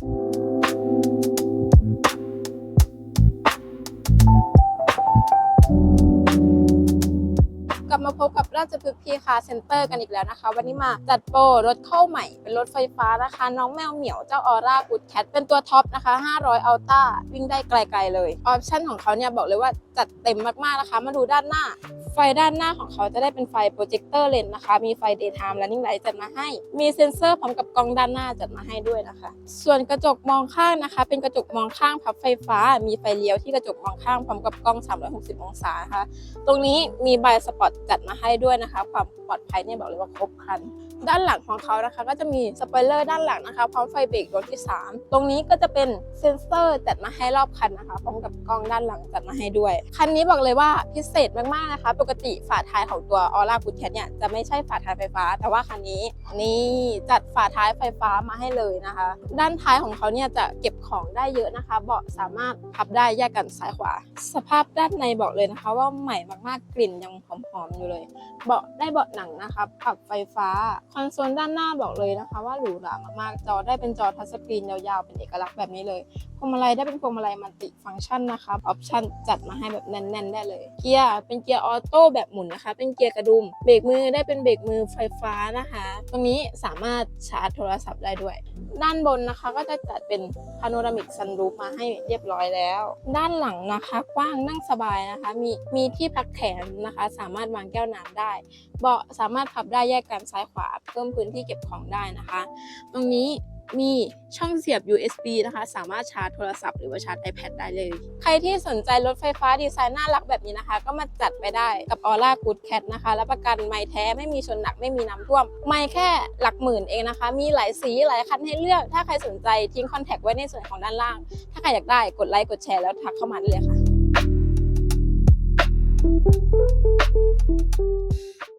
Thank you กลับมาพบกับราชพฤกษ์พีคาเซ็นเตอร์กันอีกแล้วนะคะ วันนี้มาจัดโปรรถเข้าใหม่ เป็นรถไฟฟ้านะคะ น้องแมวเหมียวเจ้าออร่ากูดแคทเป็นตัวท็อปนะคะ 500อัลต้าวิ่งได้ไกลๆเลย ออปชั่นของเขาเนี่ยบอกเลยว่าจัดเต็มมากๆนะคะ มาดูด้านหน้า ไฟด้านหน้าของเขาจะได้เป็นไฟโปรเจคเตอร์เลนนะคะ มีไฟ daytime running light จัดมาให้ มีเซ็นเซอร์พร้อมกับกล้องด้านหน้าจัดมาให้ด้วยนะคะ ส่วนกระจกมองข้างนะคะ เป็นกระจกมองข้างพับไฟฟ้า มีไฟเลี้ยวที่กระจกมองข้างพร้อมกับกล้อง 360 องศานะคะ ตรงนี้มีใบสปอตจัดมาให้ด้วยนะคะ ความปลอดภัยเนี่ยบอกเลยว่าครบครัน ด้านหลังของเขานะคะ ก็จะมีสปอยเลอร์ด้านหลังนะคะพร้อมไฟเบรกรถที่ 3 ตรงนี้ก็จะเป็นเซ็นเซอร์จัดมาให้รอบคันนะคะพร้อมกับกล้องด้านหลังจัดมาให้ด้วย คันนี้บอกเลยว่าพิเศษมากๆนะคะ ปกติฝาท้ายของตัวออร่ากูดแคทเนี่ยจะไม่ใช่ฝาท้ายไฟฟ้า แต่ว่าคันนี้นี่จัดฝาท้ายไฟฟ้ามาให้เลยนะคะ ด้านท้ายของเขาเนี่ยจะเก็บของได้เยอะนะคะ เบาะสามารถพับได้แยกกันซ้ายขวา สภาพด้านในบอกเลยนะคะ ว่าใหม่มากๆกลิ่นยังหอมๆอยู่เลย เบาะได้เบาะหนังนะคะปรับไฟฟ้า คอนโซลด้านหน้าบอกเลยนะคะว่าหรูหรามากๆ จอได้เป็นจอทัชสกรีนยาวๆ เป็นเอกลักษณ์แบบนี้เลย พวงมาลัยได้เป็นพวงมาลัยมัลติฟังก์ชันนะคะออปชันจัดมาให้แบบแน่นๆ ได้เลย เกียร์เป็นเกียร์ออโต้แบบหมุนนะคะ เป็นเกียร์กระดุม เบรกมือได้เป็นเบรกมือไฟฟ้านะคะ ตรงนี้สามารถชาร์จโทรศัพท์ได้ด้วย ด้านบนนะคะก็จะจัดเป็นพาโนรามิกซันรูฟมาให้เรียบร้อยแล้ว ด้านหลังนะคะกว้างนั่งสบายนะคะ มีมีที่พักแขนนะคะ สามารถวางแก้วน้ำได้ เบาะสามารถพับได้แยกกันซ้ายขวา เพิ่มพื้นที่เก็บของได้นะคะ ตรงนี้มีช่องเสียบ USB นะคะ สามารถชาร์จโทรศัพท์หรือว่าชาร์จ iPad ได้เลย ใครที่สนใจรถไฟฟ้าดีไซน์น่ารักแบบนี้นะคะ ก็มาจัดไปได้กับ Aura Good Cat นะคะรับประกันไม่แท้ไม่มีชนหนักไม่มีน้ำท่วม ไม่แค่หลักหมื่นเองนะคะ มีหลายสีหลายคันให้เลือก ถ้าใครสนใจทิ้งคอนแทคไว้ในส่วนของด้านล่าง ถ้าใครอยากได้กดไลค์กดแชร์แล้วทักเข้ามาได้เลยค่ะ